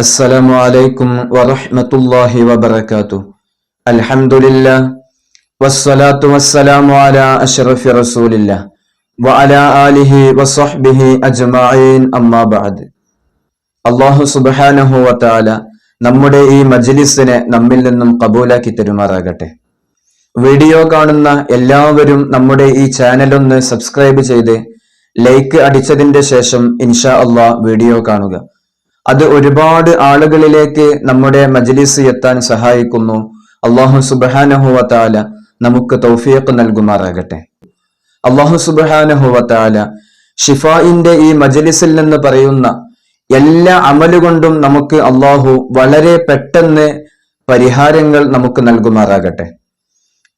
السلام عليكم ورحمة الله وبركاته الحمد لله والصلاة والسلام على أشرف رسول الله وعلى آله وصحبه أجمعين أما بعد അള്ളാഹു സുബാനഹു വത്താല നമ്മുടെ ഈ മജ്ലിസിനെ നമ്മിൽ നിന്നും കബൂലാക്കി തരുമാറാകട്ടെ വീഡിയോ കാണുന്ന എല്ലാവരും നമ്മുടെ ഈ ചാനൽ ഒന്ന് സബ്സ്ക്രൈബ് ചെയ്ത് ലൈക്ക് അടിച്ചതിന്റെ ശേഷം ഇൻഷാ അള്ളാഹ് വീഡിയോ കാണുക അത് ഒരുപാട് ആളുകളിലേക്ക് നമ്മുടെ മജ്ലിസ് എത്താൻ സഹായിക്കുന്നു. അള്ളാഹു സുബാനഹുവത്താല നമുക്ക് തൗഫീഖ് നൽകുമാറാകട്ടെ. അള്ളാഹു സുബാനഹുവത്താല ഷിഫായിന്റെ ഈ മജ്ലിസിൽ നിന്ന് പറയുന്ന എല്ലാ അമലുകൊണ്ടും നമുക്ക് അള്ളാഹു വളരെ പെട്ടെന്ന് പരിഹാരങ്ങൾ നമുക്ക് നൽകുമാറാകട്ടെ.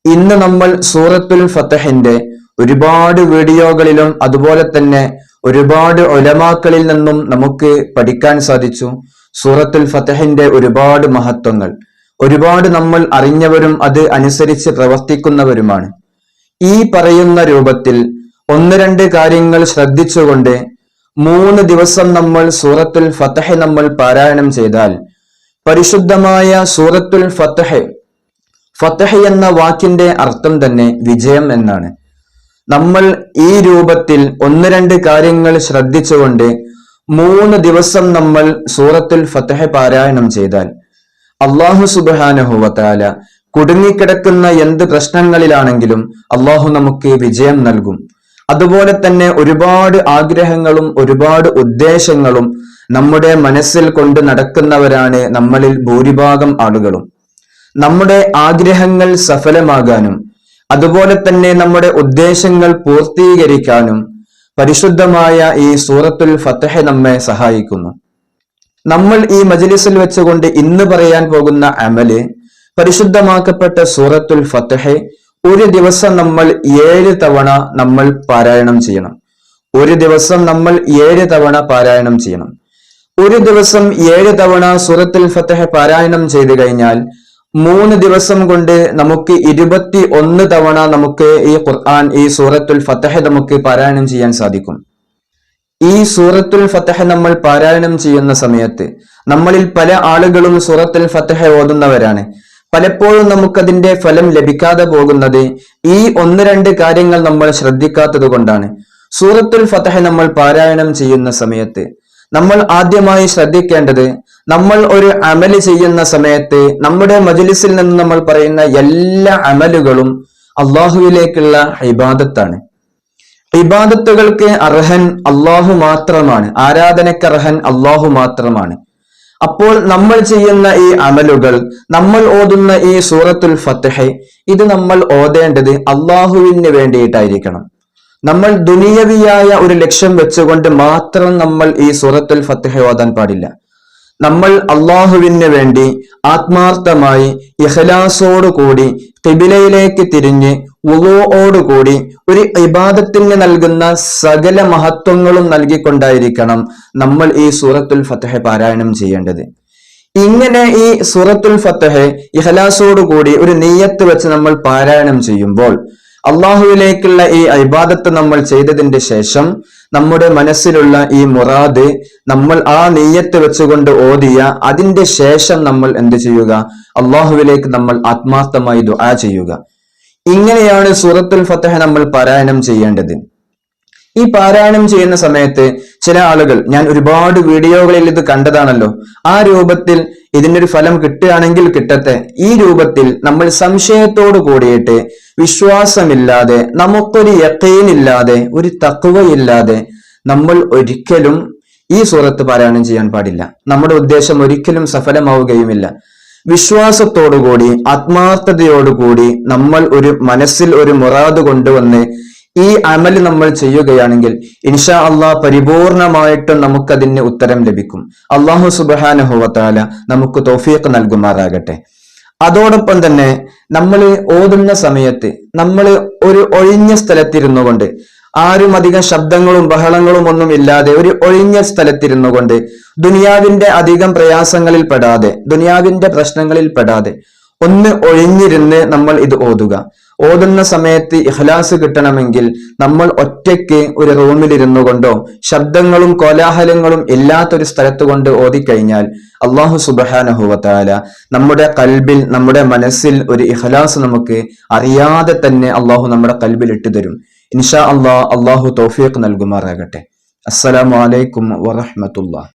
ഇന്ന് നമ്മൾ സൂറത്തുൽ ഫത്തഹിന്റെ ഒരുപാട് വീഡിയോകളിലും അതുപോലെ തന്നെ ഒരുപാട് ഒലമാക്കളിൽ നിന്നും നമുക്ക് പഠിക്കാൻ സാധിച്ചു. സൂറത്തുൽ ഫത്തഹിന്റെ ഒരുപാട് മഹത്വങ്ങൾ. ഒരുപാട് നമ്മൾ അറിഞ്ഞവരും അത് അനുസരിച്ച് പ്രവർത്തിക്കുന്നവരുമാണ്. ഈ പറയുന്ന രൂപത്തിൽ ഒന്ന് രണ്ട് കാര്യങ്ങൾ ശ്രദ്ധിച്ചുകൊണ്ട് മൂന്ന് ദിവസം നമ്മൾ സൂറത്തുൽ ഫതഹ് നമ്മൾ പാരായണം ചെയ്താൽ പരിശുദ്ധമായ സൂറത്തുൽ ഫതഹ് ഫതഹ് എന്ന വാക്കിന്റെ അർത്ഥം തന്നെ വിജയം എന്നാണ്. നമ്മൾ ഈ രൂപത്തിൽ ഒന്ന് രണ്ട് കാര്യങ്ങൾ ശ്രദ്ധിച്ചുകൊണ്ട് മൂന്ന് ദിവസം നമ്മൾ സൂറത്തുൽ ഫത്തഹ പാരായണം ചെയ്താൽ അള്ളാഹു സുബാനഹുവത്താല കുടുങ്ങിക്കിടക്കുന്ന എന്ത് പ്രശ്നങ്ങളിലാണെങ്കിലും അള്ളാഹു നമുക്ക് വിജയം നൽകും. അതുപോലെ തന്നെ ഒരുപാട് ആഗ്രഹങ്ങളും ഒരുപാട് ഉദ്ദേശങ്ങളും നമ്മുടെ മനസ്സിൽ കൊണ്ട് നടക്കുന്നവരാണ് നമ്മളിൽ ഭൂരിഭാഗം ആളുകളും. നമ്മുടെ ആഗ്രഹങ്ങൾ സഫലമാകാനും അതുപോലെ തന്നെ നമ്മുടെ ഉദ്ദേശങ്ങൾ പൂർത്തീകരിക്കാനും പരിശുദ്ധമായ ഈ സൂറത്തുൽ ഫത്തഹ നമ്മെ സഹായിക്കുന്നു. നമ്മൾ ഈ മജലിസിൽ വെച്ചുകൊണ്ട് ഇന്ന് പറയാൻ പോകുന്ന അമൽ പരിശുദ്ധമാക്കപ്പെട്ട സൂറത്തുൽ ഫത്തഹ ഒരു ദിവസം നമ്മൾ ഏഴ് തവണ നമ്മൾ പാരായണം ചെയ്യണം. ഒരു ദിവസം നമ്മൾ ഏഴ് തവണ പാരായണം ചെയ്യണം. ഒരു ദിവസം ഏഴ് തവണ സൂറത്തുൽ ഫത്തഹ പാരായണം ചെയ്തു കഴിഞ്ഞാൽ മൂന്ന് ദിവസം കൊണ്ട് നമുക്ക് ഇരുപത്തി ഒന്ന് തവണ നമുക്ക് ഈ ഖുർആൻ ഈ സൂറത്തുൽ ഫത്തഹ നമുക്ക് പാരായണം ചെയ്യാൻ സാധിക്കും. ഈ സൂറത്തുൽ ഫത്തഹ നമ്മൾ പാരായണം ചെയ്യുന്ന സമയത്ത് നമ്മളിൽ പല ആളുകളും സൂറത്തുൽ ഫത്തഹ ഓതുന്നവരാണ്. പലപ്പോഴും നമുക്കതിന്റെ ഫലം ലഭിക്കാതെ പോകുന്നത് ഈ ഒന്ന് രണ്ട് കാര്യങ്ങൾ നമ്മൾ ശ്രദ്ധിക്കാത്തത് കൊണ്ടാണ്. സൂറത്തുൽ ഫത്തഹ നമ്മൾ പാരായണം ചെയ്യുന്ന സമയത്ത് നമ്മൾ ആദ്യമായി ശ്രദ്ധിക്കേണ്ടത് നമ്മൾ ഒരു അമൽ ചെയ്യുന്ന സമയത്ത് നമ്മുടെ മജലിസിൽ നിന്ന് നമ്മൾ പറയുന്ന എല്ലാ അമലുകളും അള്ളാഹുവിലേക്കുള്ള ഇബാദത്താണ്. ഇബാദത്തുകൾക്ക് അർഹൻ അള്ളാഹു മാത്രമാണ്. ആരാധനയ്ക്ക് അർഹൻ അള്ളാഹു മാത്രമാണ്. അപ്പോൾ നമ്മൾ ചെയ്യുന്ന ഈ അമലുകൾ നമ്മൾ ഓതുന്ന ഈ സൂറത്തുൽ ഫത്തഹ ഇത് നമ്മൾ ഓതേണ്ടത് അള്ളാഹുവിന് വേണ്ടിയിട്ടായിരിക്കണം. നമ്മൾ ദുനിയവിയായ ഒരു ലക്ഷ്യം വെച്ചുകൊണ്ട് മാത്രം നമ്മൾ ഈ സൂറത്തുൽ ഫത്തഹ ഓതാൻ പാടില്ല. നമ്മൾ അള്ളാഹുവിന് വേണ്ടി ആത്മാർത്ഥമായി ഇഖലാസോടുകൂടി കിബിലയിലേക്ക് തിരിഞ്ഞ് കൂടി ഒരു ഇബാദത്തിന് നൽകുന്ന സകല മഹത്വങ്ങളും നൽകിക്കൊണ്ടായിരിക്കണം നമ്മൾ ഈ സൂറത്തുൽ ഫത്തഹ പാരായണം ചെയ്യേണ്ടത്. ഇങ്ങനെ ഈ സൂറത്തുൽ ഫത്തഹ ഇഹലാസോടുകൂടി ഒരു നെയ്യത്ത് വെച്ച് നമ്മൾ പാരായണം ചെയ്യുമ്പോൾ അള്ളാഹുവിലേക്കുള്ള ഈ അഭിബാദത്ത് നമ്മൾ ചെയ്തതിന്റെ ശേഷം നമ്മുടെ മനസ്സിലുള്ള ഈ മുറാദ് നമ്മൾ ആ നെയ്യത്ത് വെച്ചുകൊണ്ട് ഓതിയ അതിന്റെ ശേഷം നമ്മൾ എന്ത് ചെയ്യുക? അള്ളാഹുവിലേക്ക് നമ്മൾ ആത്മാർത്ഥമായി ദുആ ചെയ്യുക. ഇങ്ങനെയാണ് സൂറത്തുൽ ഫത്തഹ നമ്മൾ പാരായണം ചെയ്യേണ്ടത്. ഈ പാരായണം ചെയ്യുന്ന സമയത്ത് ചില ആളുകൾ ഞാൻ ഒരുപാട് വീഡിയോകളിൽ ഇത് കണ്ടതാണല്ലോ. ആ രൂപത്തിൽ ഇതിന്റെ ഒരു ഫലം കിട്ടുകയാണെങ്കിൽ കിട്ടട്ടെ. ഈ രൂപത്തിൽ നമ്മൾ സംശയത്തോട് കൂടിയിട്ട് വിശ്വാസമില്ലാതെ നമുക്കൊരു യക്കയിലില്ലാതെ ഒരു തക്കുവയില്ലാതെ നമ്മൾ ഒരിക്കലും ഈ സൂറത്ത് പാരായണം ചെയ്യാൻ പാടില്ല. നമ്മുടെ ഉദ്ദേശം ഒരിക്കലും സഫലമാവുകയുമില്ല. വിശ്വാസത്തോടുകൂടി ആത്മാർത്ഥതയോടുകൂടി നമ്മൾ ഒരു മനസ്സിൽ ഒരു മുറാദ് കൊണ്ടുവന്ന് ഈ അമൽ നമ്മൾ ചെയ്യുകയാണെങ്കിൽ ഇൻഷാ അള്ളാഹ് പരിപൂർണമായിട്ടും നമുക്കതിന് ഉത്തരം ലഭിക്കും. അള്ളാഹു സുബാനുഹുവത്താല നമുക്ക് തോഫിയൊക്കെ നൽകുമാറാകട്ടെ. അതോടൊപ്പം തന്നെ നമ്മൾ ഓതുന്ന സമയത്ത് നമ്മൾ ഒരു ഒഴിഞ്ഞ സ്ഥലത്തിരുന്നു കൊണ്ട് ആരും അധികം ശബ്ദങ്ങളും ബഹളങ്ങളും ഒന്നും ഇല്ലാതെ ഒരു ഒഴിഞ്ഞ സ്ഥലത്തിരുന്നു കൊണ്ട് ദുനിയാവിന്റെ അധികം പ്രയാസങ്ങളിൽ പെടാതെ ദുനിയാവിന്റെ പ്രശ്നങ്ങളിൽ പെടാതെ ഒന്ന് ഒഴിഞ്ഞിരുന്ന് നമ്മൾ ഇത് ഓതുക. ഓതുന്ന സമയത്ത് ഇഹ്ലാസ് കിട്ടണമെങ്കിൽ നമ്മൾ ഒറ്റയ്ക്ക് ഒരു റൂമിലിരുന്നു കൊണ്ടോ ശബ്ദങ്ങളും കോലാഹലങ്ങളും ഇല്ലാത്തൊരു സ്ഥലത്ത് കൊണ്ട് ഓതിക്കഴിഞ്ഞാൽ അള്ളാഹു സുബഹാനഹുവത്താല നമ്മുടെ കൽബിൽ നമ്മുടെ മനസ്സിൽ ഒരു ഇഹ്ലാസ് നമുക്ക് അറിയാതെ തന്നെ അള്ളാഹു നമ്മുടെ കൽബിൽ ഇട്ടുതരും ഇൻഷാ അള്ളാഹ് അള്ളാഹു തൗഫീഖ് നൽകുമാറാകട്ടെ. അസ്സലാമു അലൈക്കും വറഹ്മത്തുള്ളാഹി.